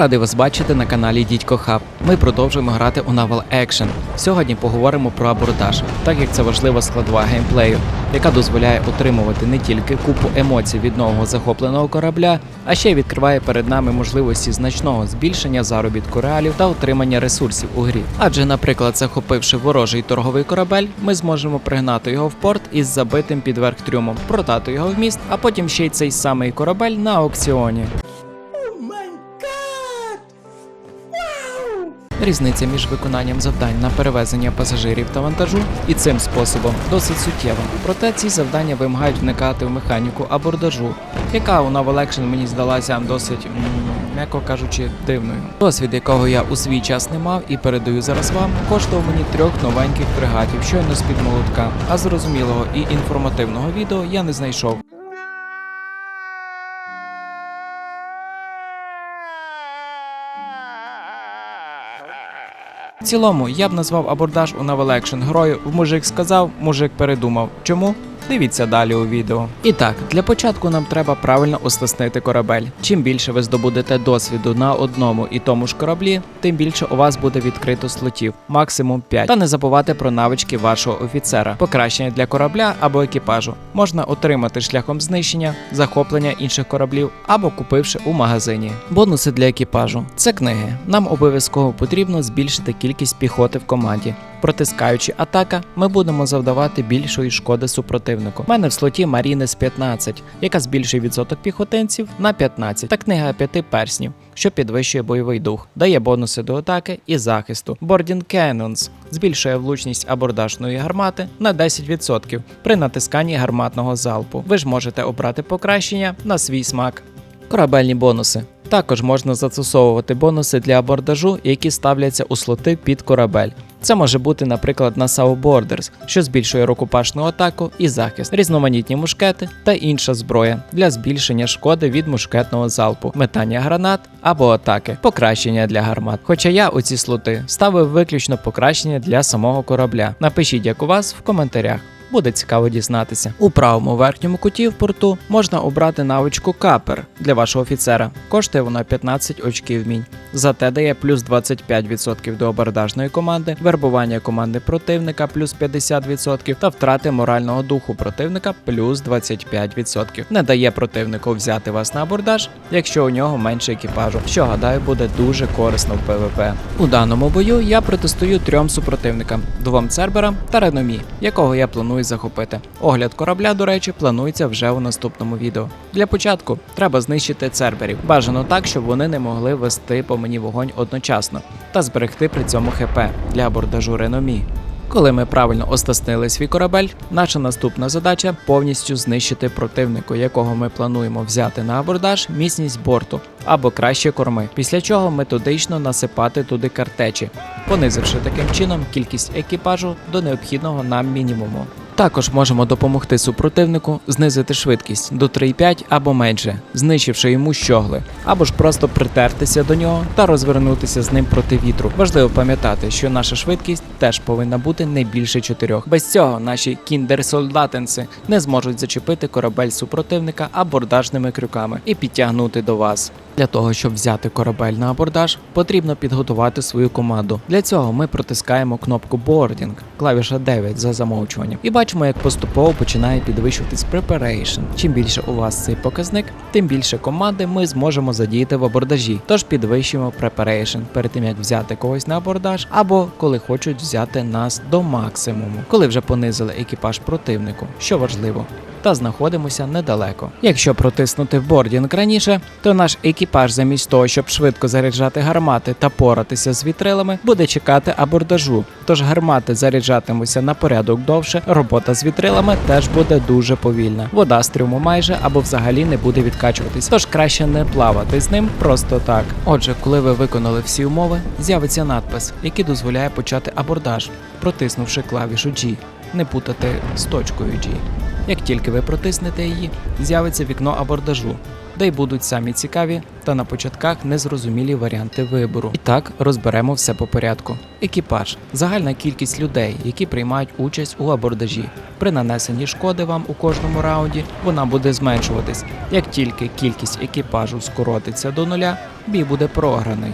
Радий вас бачити на каналі Дідько Хаб. Ми продовжуємо грати у Naval Action. Сьогодні поговоримо про абордаж, так як це важлива складова геймплею, яка дозволяє отримувати не тільки купу емоцій від нового захопленого корабля, а ще й відкриває перед нами можливості значного збільшення заробітку реалів та отримання ресурсів у грі. Адже, наприклад, захопивши ворожий торговий корабель, ми зможемо пригнати його в порт із забитим підверх трюмом, продати його в міст, а потім ще й цей самий корабель на аукціоні. Різниця між виконанням завдань на перевезення пасажирів та вантажу і цим способом досить суттєва. Проте ці завдання вимагають вникати в механіку абордажу, яка у Action мені здалася досить, м'яко кажучи, дивною. Досвід, якого я у свій час не мав і передаю зараз вам, коштував мені трьох новеньких фрегатів, щойно з-під молотка, а зрозумілого і інформативного відео я не знайшов. В цілому я б назвав абордаж у новелекшн грою в мужик сказав, мужик передумав. Чому? Дивіться далі у відео. І так, для початку нам треба правильно оснастити корабель. Чим більше ви здобудете досвіду на одному і тому ж кораблі, тим більше у вас буде відкрито слотів, максимум 5. Та не забувайте про навички вашого офіцера. Покращення для корабля або екіпажу можна отримати шляхом знищення, захоплення інших кораблів або купивши у магазині. Бонуси для екіпажу це книги. Нам обов'язково потрібно збільшити кількість піхоти в команді. Протискаючи атака, ми будемо завдавати більшої шкоди супротивнику. У мене в слоті Марінес 15, яка збільшує відсоток піхотинців на 15, та книга п'яти перснів, що підвищує бойовий дух, дає бонуси до атаки і захисту. Boarding Cannons збільшує влучність абордажної гармати на 10% при натисканні гарматного залпу. Ви ж можете обрати покращення на свій смак. Корабельні бонуси. Також можна застосовувати бонуси для абордажу, які ставляться у слоти під корабель. Це може бути, наприклад, на SAO Borders, що збільшує рукопашну атаку і захист, різноманітні мушкети та інша зброя для збільшення шкоди від мушкетного залпу, метання гранат або атаки, покращення для гармат. Хоча я у ці слоти ставив виключно покращення для самого корабля. Напишіть, як у вас в коментарях. Буде цікаво дізнатися. У правому верхньому куті в порту можна обрати навичку капер для вашого офіцера. Коштує вона 15 очків вмінь. Зате дає плюс 25% до абордажної команди, вербування команди противника плюс 50% та втрати морального духу противника плюс 25%. Не дає противнику взяти вас на абордаж, якщо у нього менше екіпажу, що гадаю буде дуже корисно в ПВП. У даному бою я протестую трьом супротивникам: двом церберам та реномі, якого я планую захопити. Огляд корабля, до речі, планується вже у наступному відео. Для початку треба знищити церберів. Бажано так, щоб вони не могли вести по мені вогонь одночасно та зберегти при цьому ХП для абордажу реномі. Коли ми правильно оснастили свій корабель, наша наступна задача повністю знищити противнику, якого ми плануємо взяти на абордаж, міцність борту або краще корми. Після чого методично насипати туди картечі, понизивши таким чином кількість екіпажу до необхідного нам мінімуму. Також можемо допомогти супротивнику знизити швидкість до 3,5 або менше, знищивши йому щогли, або ж просто притертися до нього та розвернутися з ним проти вітру. Важливо пам'ятати, що наша швидкість теж повинна бути не більше 4. Без цього наші кіндер-солдатенси не зможуть зачепити корабель супротивника абордажними крюками і підтягнути до вас. Для того, щоб взяти корабель на абордаж, потрібно підготувати свою команду. Для цього ми протискаємо кнопку Boarding, клавіша 9 за замовчуванням, і бачимо, як поступово починає підвищуватись Preparation. Чим більше у вас цей показник, тим більше команди ми зможемо задіяти в абордажі. Тож підвищуємо Preparation перед тим як взяти когось на абордаж, або коли хочуть взяти нас до максимуму, коли вже понизили екіпаж противнику, що важливо та знаходимося недалеко. Якщо протиснути бордінг раніше, то наш екіпаж, замість того, щоб швидко заряджати гармати та поратися з вітрилами, буде чекати абордажу. Тож гармати заряджатимуться на порядок довше. Робота з вітрилами теж буде дуже повільна. Вода з трюму майже або взагалі не буде відкачуватись, тож краще не плавати з ним просто так. Отже, коли ви виконали всі умови, з'явиться надпис, який дозволяє почати абордаж, протиснувши клавішу G. Не путати з точкою G. Як тільки ви протиснете її, з'явиться вікно абордажу, де й будуть самі цікаві та на початках незрозумілі варіанти вибору. І так розберемо все по порядку. Екіпаж загальна кількість людей, які приймають участь у абордажі. При нанесенні шкоди вам у кожному раунді вона буде зменшуватись. Як тільки кількість екіпажу скоротиться до нуля, бій буде програний.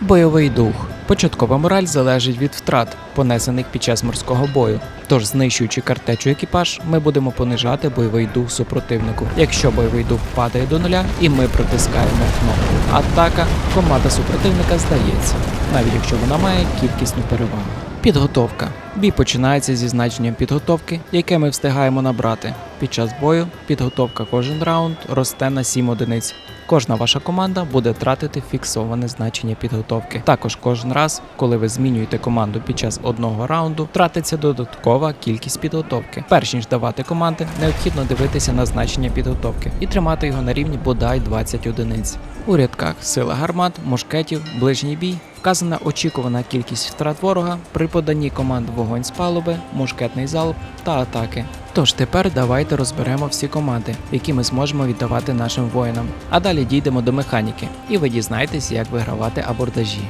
Бойовий дух. Початкова мораль залежить від втрат, понесених під час морського бою. Тож, знищуючи картечу екіпаж, ми будемо понижати бойовий дух супротивнику. Якщо бойовий дух падає до нуля, і ми протискаємо кнопку атака, команда супротивника здається, навіть якщо вона має кількісну перевагу. Підготовка. Бій починається зі значенням підготовки, яке ми встигаємо набрати. Під час бою підготовка кожен раунд росте на 7 одиниць. Кожна ваша команда буде тратити фіксоване значення підготовки. Також кожен раз, коли ви змінюєте команду під час одного раунду, тратиться додаткова кількість підготовки. Перш ніж давати команди, необхідно дивитися на значення підготовки і тримати його на рівні бодай 20 одиниць. У рядках сила гармат, мушкетів, ближній бій Вказана очікувана кількість втрат ворога при поданні команд вогонь з палуби, мушкетний залп та атаки. Тож тепер давайте розберемо всі команди, які ми зможемо віддавати нашим воїнам. А далі дійдемо до механіки, і ви дізнаєтесь, як вигравати абордажі.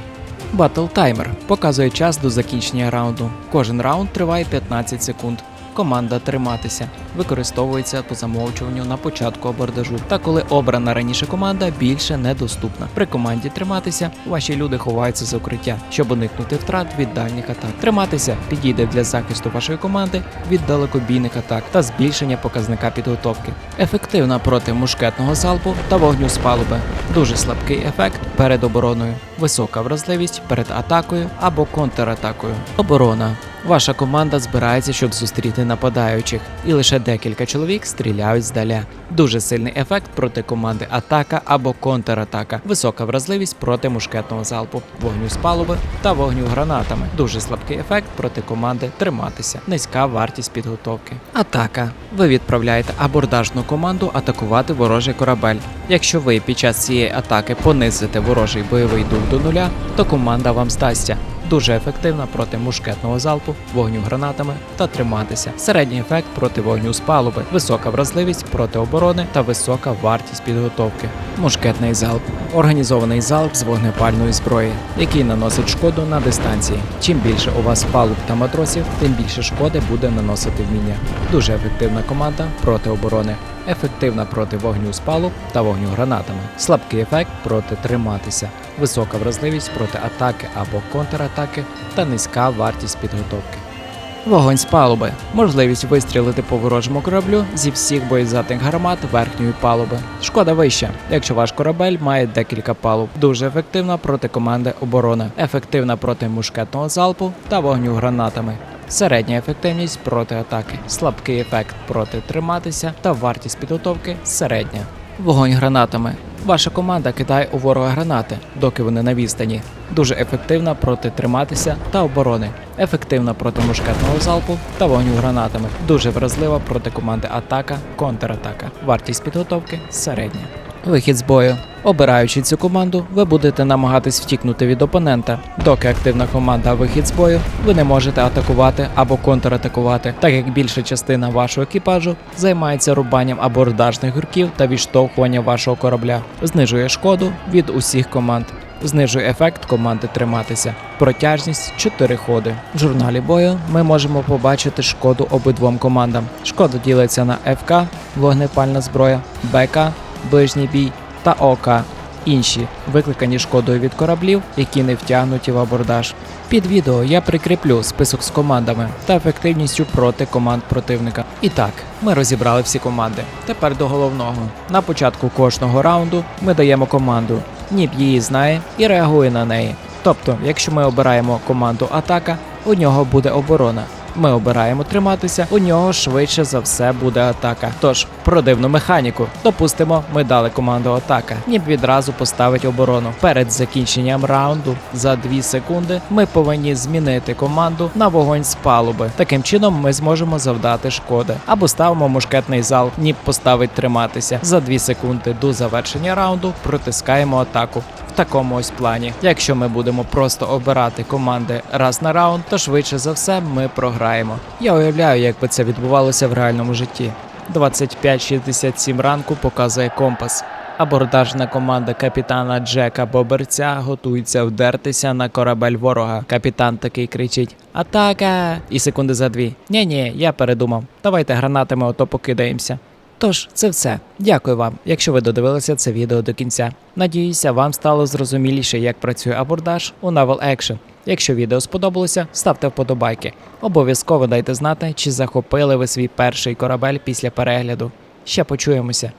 Battle Timer показує час до закінчення раунду. Кожен раунд триває 15 секунд. Команда триматися використовується по замовчуванню на початку абордажу. Та коли обрана раніше команда більше недоступна. При команді триматися ваші люди ховаються з укриття, щоб уникнути втрат від дальніх атак. Триматися підійде для захисту вашої команди від далекобійних атак та збільшення показника підготовки. Ефективна проти мушкетного залпу та вогню з палуби. Дуже слабкий ефект перед обороною, висока вразливість перед атакою або контратакою. Оборона. Ваша команда збирається, щоб зустріти нападаючих, і лише декілька чоловік стріляють здаля. Дуже сильний ефект проти команди атака або контратака, висока вразливість проти мушкетного залпу, вогню з палуби та вогню гранатами. Дуже слабкий ефект проти команди триматися, низька вартість підготовки. Атака. Ви відправляєте абордажну команду атакувати ворожий корабель. Якщо ви під час цієї атаки понизите ворожий бойовий дух до нуля, то команда вам здасться. Дуже ефективна проти мушкетного залпу, вогню гранатами та триматися. Середній ефект проти вогню з палуби, висока вразливість проти оборони та висока вартість підготовки. Мушкетний залп організований залп з вогнепальної зброї, який наносить шкоду на дистанції. Чим більше у вас палуб та матросів, тим більше шкоди буде наносити вміння. Дуже ефективна команда проти оборони. Ефективна проти вогню з палуб та вогню гранатами, слабкий ефект проти триматися, висока вразливість проти атаки або контратаки та низька вартість підготовки. Вогонь з палуби можливість вистрілити по ворожому кораблю зі всіх боєздатних гармат верхньої палуби. Шкода вища, якщо ваш корабель має декілька палуб. Дуже ефективна проти команди оборони, ефективна проти мушкетного залпу та вогню гранатами. Середня ефективність проти атаки, слабкий ефект проти триматися та вартість підготовки середня. Вогонь гранатами. Ваша команда кидає у ворога гранати, доки вони на відстані. Дуже ефективна проти триматися та оборони. Ефективна проти мушкетного залпу та вогню гранатами. Дуже вразлива проти команди атака, контратака. Вартість підготовки середня. Вихід з бою. Обираючи цю команду, ви будете намагатись втікнути від опонента. Доки активна команда вихід з бою, ви не можете атакувати або контратакувати, так як більша частина вашого екіпажу займається рубанням абордажних гурків та відштовхуванням вашого корабля, знижує шкоду від усіх команд. Знижує ефект команди триматися. Протяжність 4 ходи. В журналі бою ми можемо побачити шкоду обидвом командам. Шкода ділиться на ФК, вогнепальна зброя, БК, ближній бій та ОК. Інші викликані шкодою від кораблів, які не втягнуті в абордаж. Під відео я прикріплю список з командами та ефективністю проти команд противника. І так, ми розібрали всі команди. Тепер до головного. На початку кожного раунду ми даємо команду. Ніп її знає і реагує на неї. Тобто, якщо ми обираємо команду атака, у нього буде оборона. Ми обираємо триматися, у нього швидше за все буде атака. Тож, про дивну механіку. Допустимо, ми дали команду атака. Ніб відразу поставить оборону. Перед закінченням раунду за 2 секунди ми повинні змінити команду на вогонь з палуби. Таким чином ми зможемо завдати шкоди. Або ставимо мушкетний зал, ніб поставить триматися. За 2 секунди до завершення раунду протискаємо атаку. Такому ось плані. Якщо ми будемо просто обирати команди раз на раунд, то швидше за все ми програємо. Я уявляю, як би це відбувалося в реальному житті. 25.67 ранку показує компас. Абордажна команда капітана Джека Боберця готується вдертися на корабель ворога. Капітан такий кричить: Атака! І секунди за дві. Ні, ні, я передумав. Давайте гранатами ото покидаємося. Тож, це все. Дякую вам, якщо ви додивилися це відео до кінця. Надіюся, вам стало зрозуміліше, як працює абордаж у Naval Action. Якщо відео сподобалося, ставте вподобайки. Обов'язково дайте знати, чи захопили ви свій перший корабель після перегляду. Ще почуємося.